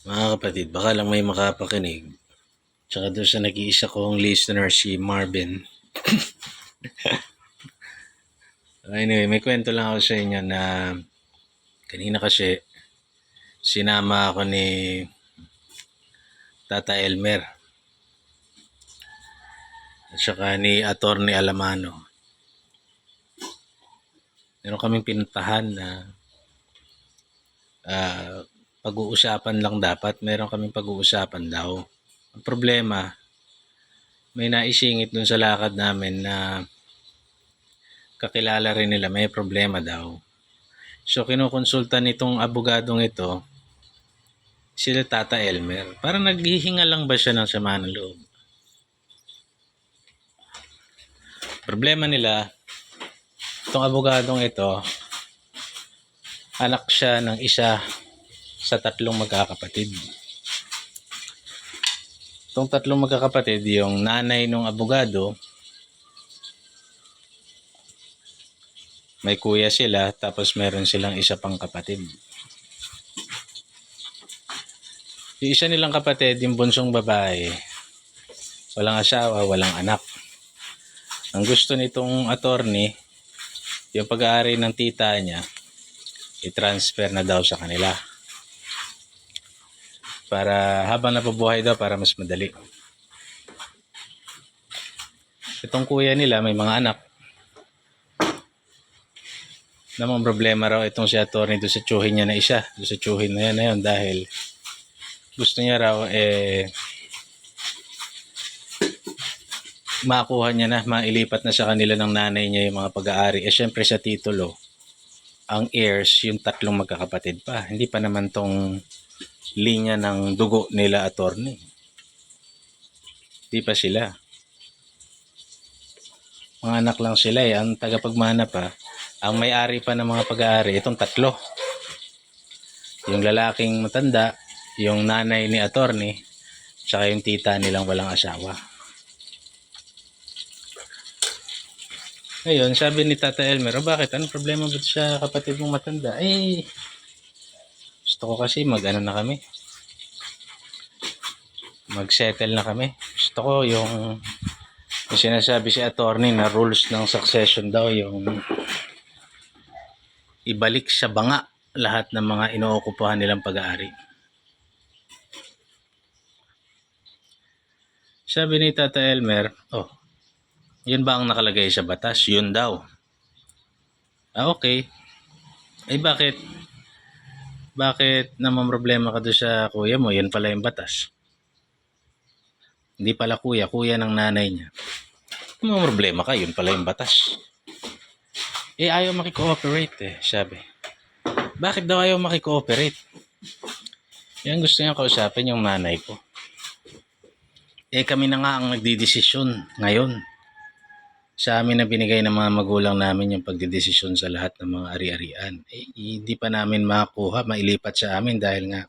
Mga kapatid, baka lang may makapakinig. Tsaka doon sa nag-iisa kong listener, si Marvin. anyway, may kwento lang ako sa inyo na kanina kasi sinama ako ni Tata Elmer at saka ni Attorney Alamano. Meron kaming pinuntahan na ah, pag-uusapan lang dapat. Meron kaming pag-uusapan daw. Ang problema, may naisingit dun sa lakad namin na kakilala rin nila may problema daw. So kinukonsulta nitong abogadong ito sila Tata Elmer. Parang naghihinga lang ba siya ng sama ng loob? Problema nila, itong abogadong ito, anak siya ng isa sa tatlong magkakapatid. Itong tatlong magkakapatid, yung nanay ng abogado, may kuya sila, tapos meron silang isa pang kapatid. Yung isa nilang kapatid, yung bunsong babae, walang asawa, walang anak. Ang gusto nitong attorney, yung pag-aari ng tita niya, i-transfer na daw sa kanila. Para habang napabuhay daw, para mas madali. Itong kuya nila, may mga anak. Namang problema raw itong si attorney doon sa tsuhin niya na isa. Doon sa tsuhin na yan na yun dahil gusto niya raw eh makuha niya na, mailipat na sa kanila ng nanay niya yung mga pag-aari. Eh syempre sa titulo, ang heirs yung tatlong magkakapatid pa. Hindi pa naman tong linya ng dugo nila attorney. Hindi pa sila. Mga anak lang sila eh. Ang tagapagmana pa, ang may-ari pa ng mga pag-aari, itong tatlo. Yung lalaking matanda, yung nanay ni attorney, tsaka yung tita nilang walang asawa. Ngayon, sabi ni Tata Elmer, "Oh, bakit? Anong problema ba sa kapatid mong matanda? Eh, gusto ko kasi mag-ano na kami. Mag-settle na kami. Gusto ko yung, yung sinasabi si attorney na rules ng succession daw, yung ibalik sa banga lahat ng mga inookupahan nilang pag-aari. Sabi ni Tata Elmer, oh, yun ba ang nakalagay sa batas? Yun daw. Ah, okay. Eh bakit? Bakit naman problema ka doon sa kuya mo? Yan pala yung batas. Hindi pala kuya, kuya ng nanay niya. Ano problema ka? Yun pala yung batas. Eh ayaw makikooperate eh, sabi. Bakit daw ayaw makikooperate? Yan gusto niya kausapin yung nanay ko. Eh kami na nga ang nagdidesisyon ngayon sa amin na binigay ng mga magulang namin yung pagdidesisyon sa lahat ng mga ari-arian. Eh, hindi pa namin makuha, mailipat sa amin dahil nga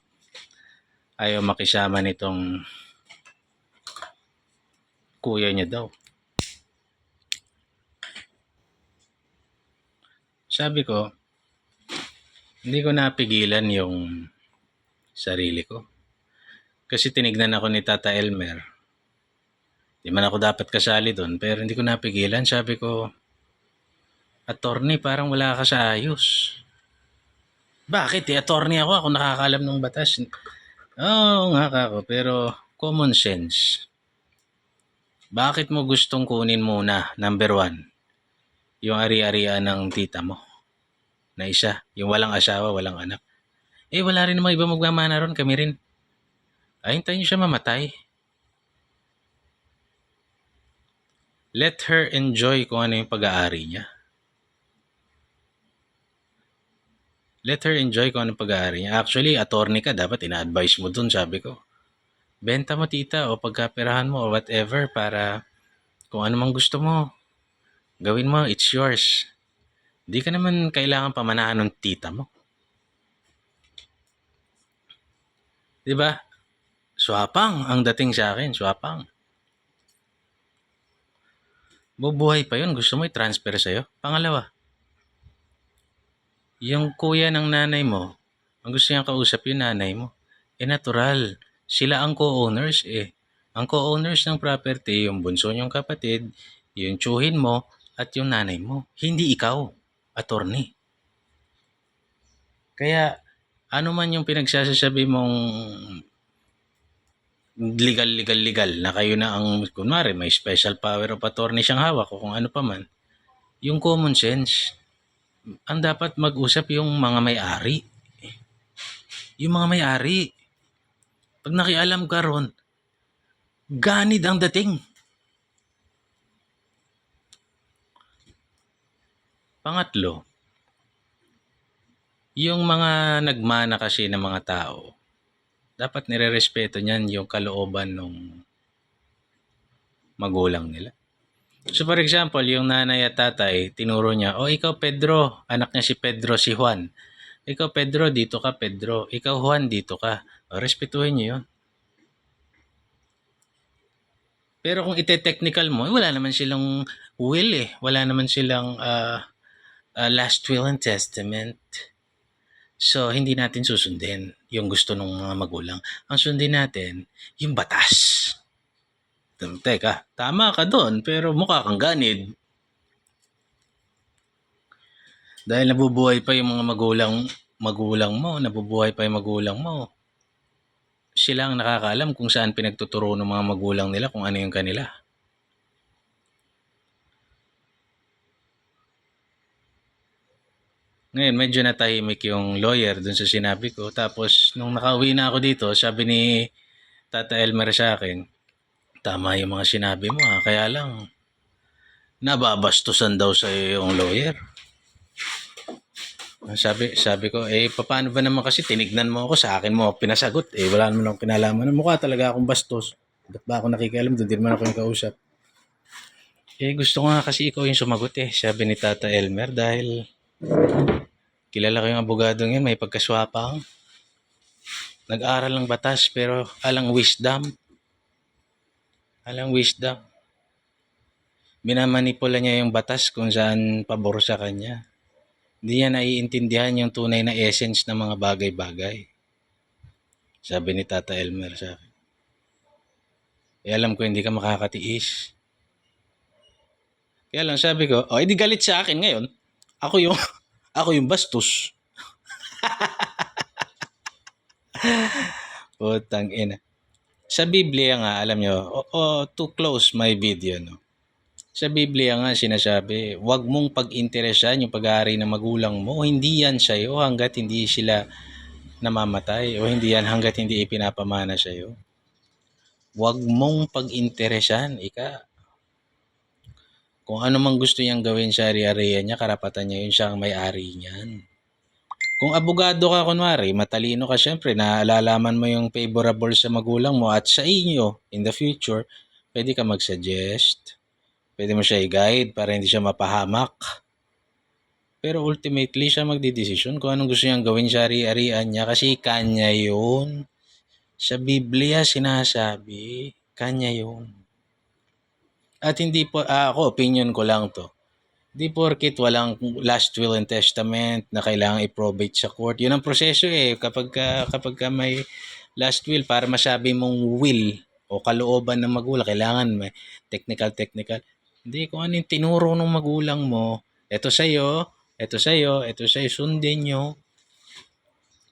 ayaw makisama nitong kuya niya daw. Sabi ko, hindi ko napigilan yung sarili ko. Kasi tinignan ako ni Tata Elmer Di man ako dapat kasali doon, pero hindi ko napigilan. Sabi ko, attorney, parang wala ka sa ayos. Bakit? Eh, attorney ako. Ako nakakalam ng batas. Oo nga ako, pero common sense. Bakit mo gustong kunin muna, number one, yung ari-arian ng tita mo? Na isa, yung walang asawa, walang anak. Eh, wala rin naman iba magmamana ron, kami rin. Ay, hintayin siya mamatay. Let her enjoy kung ano yung pag-aari niya. Let her enjoy kung ano pag-aari niya. Actually, attorney ka, dapat ina-advise mo dun, sabi ko. Benta mo tita o pagkaperahan mo o whatever para kung ano mang gusto mo. Gawin mo, it's yours. Hindi ka naman kailangan pamanahan ng tita mo. Di ba? Swapang ang dating sa akin, swapang. Bubuhay pa yun, gusto mo i-transfer sa'yo. Pangalawa, yung kuya ng nanay mo, ang gusto niyang kausap yung nanay mo. Eh natural, sila ang co-owners eh. Ang co-owners ng property, yung bunso niyong kapatid, yung tsuhin mo, at yung nanay mo. Hindi ikaw, attorney. Kaya, ano man yung pinagsasasabi mong legal, legal, legal, na kayo na ang, kunwari, may special power of attorney siyang hawak o kung ano pa man, yung common sense, ang dapat mag-usap yung mga may-ari. Yung mga may-ari. Pag nakialam ka ron, ganid ang dating. Pangatlo, yung mga nagmana kasi ng mga tao, dapat nire-respeto niyan yung kalooban ng magulang nila. So for example, yung nanay at tatay, tinuro niya, oh ikaw Pedro, anak niya si Pedro, si Juan. Ikaw Pedro, dito ka Pedro. Ikaw Juan, dito ka. O, respetuhin niyo yun. Pero kung ite-technical mo, wala naman silang will eh. Wala naman silang ah, ah, last will and testament. So, hindi natin susundin yung gusto ng mga magulang. Ang sundin natin, yung batas. Teka, tama ka doon, pero mukha kang ganid. Dahil nabubuhay pa yung mga magulang magulang mo, nabubuhay pa yung magulang mo. Sila ang nakakaalam kung saan pinagtuturo ng mga magulang nila kung ano yung kanila. Ngayon, medyo natahimik yung lawyer dun sa sinabi ko. Tapos, nung nakauwi na ako dito, sabi ni Tata Elmer sa akin, tama yung mga sinabi mo ha, kaya lang, nababastusan daw sa yung lawyer. Sabi, sabi ko, eh, paano ba naman kasi tinignan mo ako, sa akin mo pinasagot. Eh, wala naman akong kinalaman. Mukha talaga akong bastos. Ba't ba ako nakikialam doon? Di naman ako yung kausap. Eh, gusto ko nga kasi ikaw yung sumagot eh, sabi ni Tata Elmer, dahil kilala ko yung abogadong yun, may pagkaswapang. Nag-aral ng batas, pero alang wisdom. Alang wisdom. Minamanipula niya yung batas kung saan pabor sa kanya. Hindi niya naiintindihan yung tunay na essence ng mga bagay-bagay. Sabi ni Tata Elmer sa akin. Eh, alam ko hindi ka makakatiis. Kaya lang sabi ko, oh, edi galit sa akin ngayon. Ako yung, ako yung bastos. Putang ina. Sa Biblia nga, alam nyo, oh, oh, to close my video, no? Sa Biblia nga sinasabi, huwag mong pag-interesan yung pag-aari ng magulang mo. Hindi yan sa'yo hanggat hindi sila namamatay o hindi yan hanggat hindi ipinapamana sa'yo. Huwag mong pag-interesan, ika. Kung ano mang gusto niyang gawin sa ari-arian niya, karapatan niya yun siya ang may-ari niyan. Kung abogado ka kunwari, matalino ka syempre, naalalaman mo yung favorable sa magulang mo at sa inyo in the future, pwede ka mag-suggest. Pwede mo siya i-guide para hindi siya mapahamak. Pero ultimately, siya magdidesisyon kung anong gusto niyang gawin sa ari-arian niya kasi kanya yun. Sa Biblia sinasabi, kanya yun. At hindi po, ah, ako, opinion ko lang to. Di porkit walang last will and testament na kailangan i-probate sa court. Yun ang proseso eh. Kapag, ka, kapag ka may last will, para masabi mong will o kalooban ng magulang, kailangan may technical, technical. Hindi, kung ano yung tinuro ng magulang mo, eto sa'yo, eto sa'yo, eto sa'yo, sundin nyo.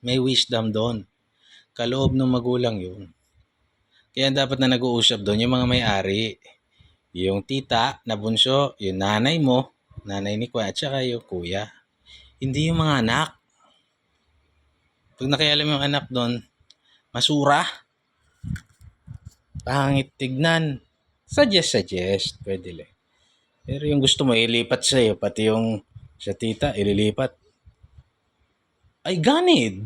May wisdom doon. Kaloob ng magulang yun. Kaya dapat na nag-uusap doon yung mga may-ari. Yung tita na bunso, yung nanay mo, nanay ni kuya, at saka yung kuya. Hindi yung mga anak. Pag nakialam yung anak doon, masura. Pangit tignan. Suggest, suggest. Pwede lang. Pero yung gusto mo ilipat sa'yo, pati yung sa tita, ililipat. Ay, ganid.